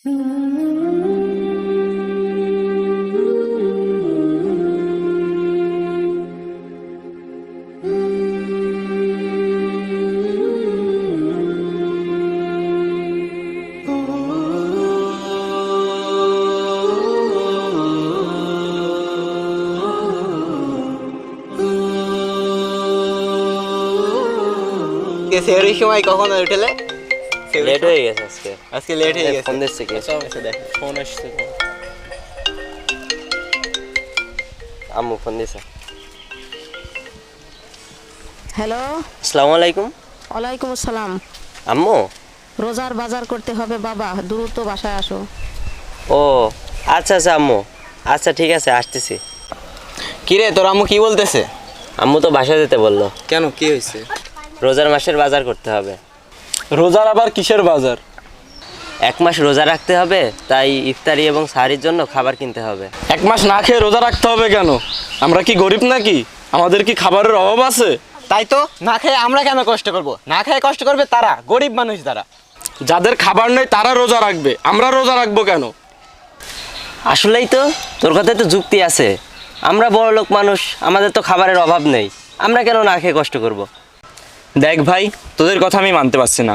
সেহরির সময় কখন উঠেলে লেট হয়ে গেছে আজকে। আজকে লেট হয়ে গেছে। ফোন দিচ্ছে কি? আচ্ছা দেখ ফোন আসছে আম্মু ফোন দিছে। হ্যালো আসসালামু আলাইকুম। ওয়ালাইকুম আসসালাম। আম্মু? রোজার বাজার করতে হবে বাবা দ্রুত বাসায় আসো। ও আচ্ছা আচ্ছা আম্মু। আচ্ছা ঠিক আছে আসতেছি। কিরে তোর আম্মু কি বলতেছে? আম্মু তো বাসায় যেতে বলল। কেন কি হয়েছে রোজার মাসের বাজার করতে হবে। রোজার আবার কিসের বাজার? এক মাস রোজা রাখতে হবে তাই ইফতারি এবং সাহারির জন্য খাবার কিনতে হবে। এক মাস না খেয়ে রোজা রাখতে হবে কেন? আমরা কি গরিব নাকি? আমাদের কি খাবারের অভাব আছে? তাই তো না খেয়ে আমরা কেন কষ্ট করব? না খেয়ে কষ্ট করবে তারা গরিব মানুষ তারা যাদের খাবার নেই তারা রোজা রাখবে। আমরা রোজা রাখব কেন? আসলেই তো তোর কথায় তো যুক্তি আছে। আমরা বড় লোক মানুষ আমাদের তো খাবারের অভাব নেই। আমরা কেন না খেয়ে কষ্ট করব। দেখ ভাই তোদের কথা আমি মানতে পারছি না।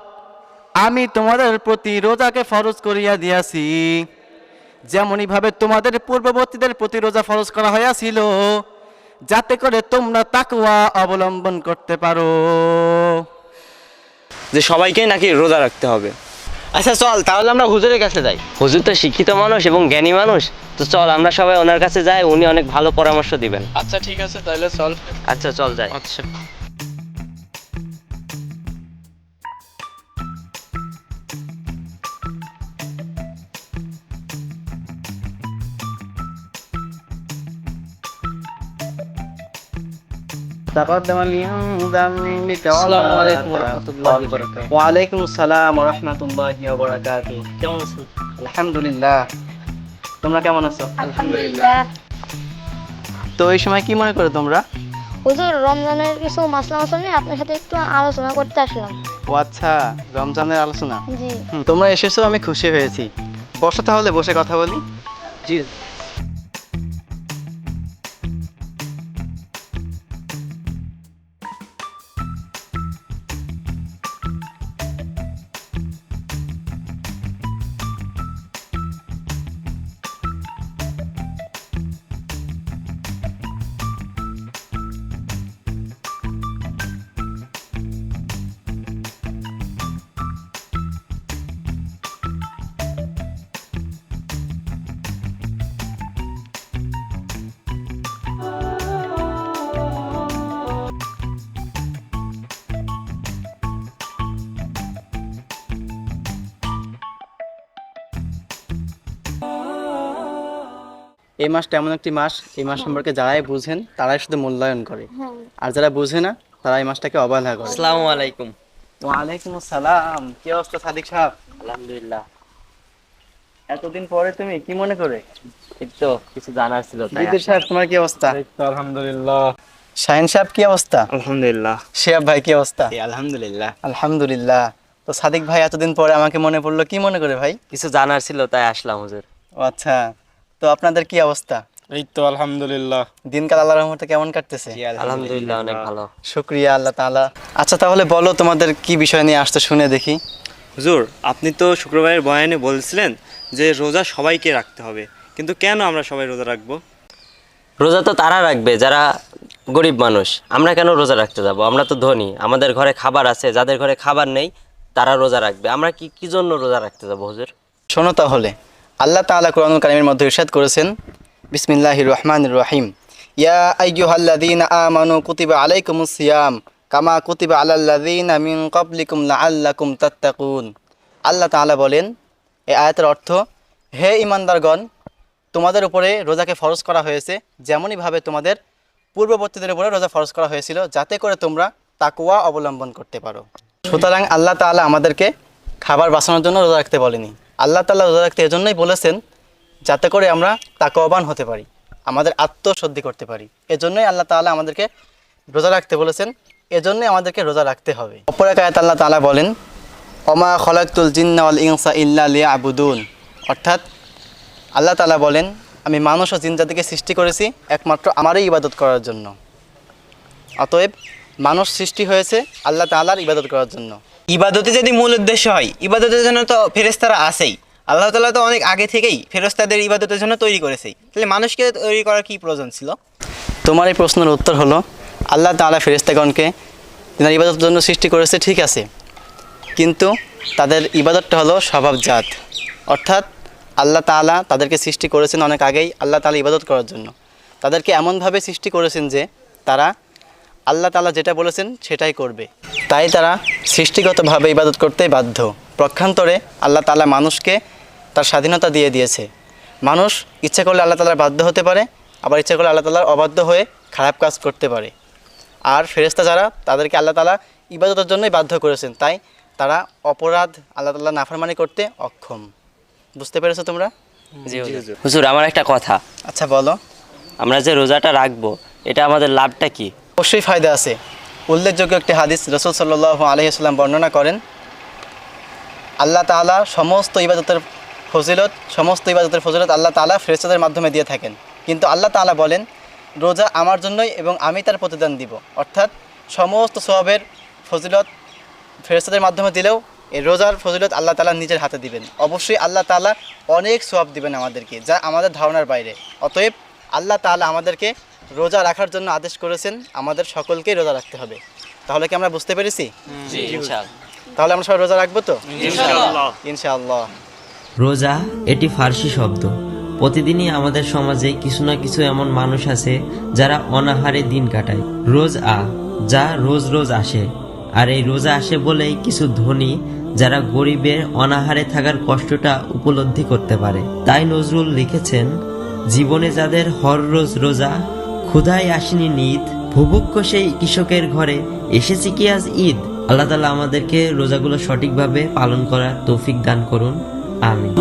আমি তোমাদের প্রতি রোজাকে ফরজ করিয়া দিয়াছি। যেমনইভাবে তোমাদের পূর্ববর্তীদের প্রতি রোজা ফরজ করা হইয়াছিল যাতে করে তোমরা তাকওয়া অবলম্বন করতে পারো। যে সবাইকেই নাকি রোজা রাখতে হবে। আচ্ছা চল তাহলে আমরা হুজুরের কাছে যাই। হুজুর তো শিক্ষিত মানুষ এবং জ্ঞানী মানুষ। তো চল আমরা সবাই ওনার কাছে যাই উনি অনেক ভালো পরামর্শ দিবেন। আচ্ছা ঠিক আছে তাহলে চল। আচ্ছা চল যাই। আচ্ছা। تقدم من ذنبك السلام عليكم ورحمة الله وبركاته وعليكم السلام ورحمة الله وبركاته কেমন আছো আলহামদুলিল্লাহ তোমরা কেমন আছো আলহামদুলিল্লাহ তো এই সময় কি মনে করো তোমরা হুজুর রমজানের কিছু মাসলা মাসলা নিয়ে আপনার সাথে একটু আলোচনা করতে আসলাম ও আচ্ছা রমজানের আলোচনা জি হুম, তোমরা এসেছো আমি খুশি হয়েছি বসো তাহলে বসে কথা বলি জি এই মাসটা এমন একটি মাস এই মাস সম্পর্কে যারাই বুঝেন তারাই শুধু মূল্যায়ন করে। আর যারা বুঝে না তারা এই মাসটাকে অবহেলা করে। আসসালামু আলাইকুম। ওয়ালাইকুম আসসালাম। কি অবস্থা সাদিক সাহেব? আলহামদুলিল্লাহ। এতদিন পরে তুমি কি মনে করে? তো কিছু জানার ছিল তাই বিদ্যুৎ সাহেব তোমার কি অবস্থা? আলহামদুলিল্লাহ। শাহিন সাহেব কি অবস্থা? আলহামদুলিল্লাহ। শেয়াব ভাই কি অবস্থা? আলহামদুলিল্লাহ। আলহামদুলিল্লাহ। তো সাদিক ভাই এতদিন পরে আমাকে মনে পড়ল কি মনে করে ভাই? কিছু জানার ছিল তাই আসলাম হুজুর। ও আচ্ছা। তো আপনাদের কি অবস্থা? এই তো আলহামদুলিল্লাহ। দিনকাল আল্লাহর রহমতে কেমন কাটতেছে? আলহামদুলিল্লাহ অনেক ভালো। শুক্রিয়া আল্লাহ তাআলা। আচ্ছা তাহলে বলো তোমাদের কি বিষয় নিয়ে আসতে শুনে দেখি। হুজুর আপনি তো শুক্রবারের বয়ানে বলছিলেন যে রোজা সবাইকে রাখতে হবে। কিন্তু কেন আমরা সবাই রোজা রাখব? রোজা তো তারা রাখবে যারা গরিব মানুষ। আমরা কেন রোজা রাখতে যাব? আমরা তো ধনী। আমাদের ঘরে খাবার আছে যাদের ঘরে খাবার নেই তারা রোজা রাখবে। আমরা কি কি জন্য রোজা রাখতে যাব হুজুর? শোনো তাহলে। আল্লাহ তাআলা কোরআনুল কারিমের মধ্যে ইরশাদ করেছেন, বিসমিল্লাহির রহমানির রহিম। ইয়া আইয়ুহাল্লাযীনা আমানু কুতিবা আলাইকুমুস সিয়াম, কামা কুতিবা আলাল্লাযীনা মিন ক্বাবলিকুম লাআল্লাকুম তাত্তাকুন। আল্লাহ তাআলা বলেন এই আয়াতের অর্থ, হে ইমানদারগণ তোমাদের উপরে রোজাকে ফরজ করা হয়েছে যেমনইভাবে তোমাদের পূর্ববর্তীদের উপরে রোজা ফরজ করা হয়েছিল, যাতে করে তোমরা তাকুয়া অবলম্বন করতে পারো। সুতরাং আল্লাহ তাআলা আমাদেরকে খাবার বাঁচানোর জন্য রোজা রাখতে বলেনি। আল্লাহ তাআলা রোজা রাখতে এজন্যই বলেছেন যাতে করে আমরা তাকওয়াবান হতে পারি, আমাদের আত্মশুদ্ধি করতে পারি। এজন্যই আল্লাহ তাআলা আমাদেরকে রোজা রাখতে বলেছেন, এজন্যই আমাদেরকে রোজা রাখতে হবে। অপর এক আয়াত আল্লাহ তাআলা বলেন অমা খলাকুল জিন্না ওয়াল ইনসা ইল্লা লিয়া আবুদুন অর্থাৎ আল্লাহ তালা বলেন, আমি মানুষ ও জিন জাতিকে সৃষ্টি করেছি একমাত্র আমারই ইবাদত করার জন্য। অতএব মানুষ সৃষ্টি হয়েছে আল্লাহ তাআলার ইবাদত করার জন্য। ইবাদতে যদি মূল উদ্দেশ্য হয়, ইবাদতের জন্য তো ফেরেস্তারা আছেই। আল্লাহ তালা তো অনেক আগে থেকেই ফেরেস্তাদের ইবাদতের জন্য তৈরি করেছেই। তাহলে মানুষকে তৈরি করার কি প্রয়োজন ছিল? তোমার এই প্রশ্নের উত্তর হলো, আল্লাহ তাআলা ফেরেস্তাগণকে তিনার ইবাদতের জন্য সৃষ্টি করেছে, ঠিক আছে। কিন্তু তাদের ইবাদতটা হলো স্বভাবজাত অর্থাৎ আল্লাহ তাআলা তাদেরকে সৃষ্টি করেছেন অনেক আগেই, আল্লাহ তাআলা ইবাদত করার জন্য। তাদেরকে এমনভাবে সৃষ্টি করেছেন যে তারা আল্লাহ তাআলা যেটা বলেছেন সেটাই করবে। তাই তারা সৃষ্টিগতভাবে ইবাদত করতেই বাধ্য। প্রক্ষান্তরে আল্লাহ তালা মানুষকে তার স্বাধীনতা দিয়ে দিয়েছে। মানুষ ইচ্ছা করলে আল্লাহ তাআলার বাধ্য হতে পারে আবার ইচ্ছা করলে আল্লাহ তাআলার অবাধ্য হয়ে খারাপ কাজ করতে পারে। আর ফেরেশতা যারা তাদেরকে আল্লাহ তাআলা ইবাদতের জন্যই বাধ্য করেছেন। তাই তারা অপরাধ আল্লাহ তাআলা নাফরমানি করতে অক্ষম। বুঝতে পেরেছ তোমরা? জি হুজুর। হুজুর আমার একটা কথা। আচ্ছা বলো। আমরা যে রোজাটা রাখব এটা আমাদের লাভটা কি? অবশ্যই ফায়দা আছে। উল্লেখযোগ্য একটি হাদিস রসুল সাল্লাহ আলহিহাল্লাম বর্ণনা করেন, আল্লাহ তাআলা সমস্ত ইবাদতের ফজিলত, সমস্ত ইবাদতের ফজিলত আল্লাহ তালা ফেরেস্তাদের মাধ্যমে দিয়ে থাকেন। কিন্তু আল্লাহ তাআলা বলেন, রোজা আমার জন্যই এবং আমি তার প্রতিদান দিব। অর্থাৎ সমস্ত স্বভাবের ফজিলত ফেরেস্তাদের মাধ্যমে দিলেও এই রোজার ফজিলত আল্লাহ তালা নিজের হাতে দিবেন। অবশ্যই আল্লাহ তাআলা অনেক সওয়াব দিবেন আমাদেরকে, যা আমাদের ধারণার বাইরে। অতএব আল্লাহ তাআলা আমাদেরকে রোজা রাখার জন্য আদেশ করেছেন আমাদের সকলকেই রোজা রাখতে হবে। তাহলে কি আমরা বুঝতে পেরেছি? তাহলে আমরা সবাই রোজা রাখব তো? ইনশাআল্লাহ। রোজা এটি ফার্সি শব্দ। প্রতিদিনই আমাদের সমাজে কিছু না কিছু এমন মানুষ আছে যারা অনাহারে দিন কাটায়। রোজ আ যা রোজ রোজ আসে। আর এই রোজা আসে বলেই কিছু ধনী যারা গরিবের অনাহারে থাকার কষ্টটা উপলব্ধি করতে পারে। তাই নজরুল লিখেছেন জীবনে যাদের হর রোজ রোজা ক্ষুধায় আসেনি ঈদ ভুভুক্ষ সেই কৃষকের ঘরে এসেছি কি আজ ঈদ? আল্লাহ তালা আমাদেরকে রোজাগুলো সঠিকভাবে পালন করার তৌফিক দান করুন। আমিন।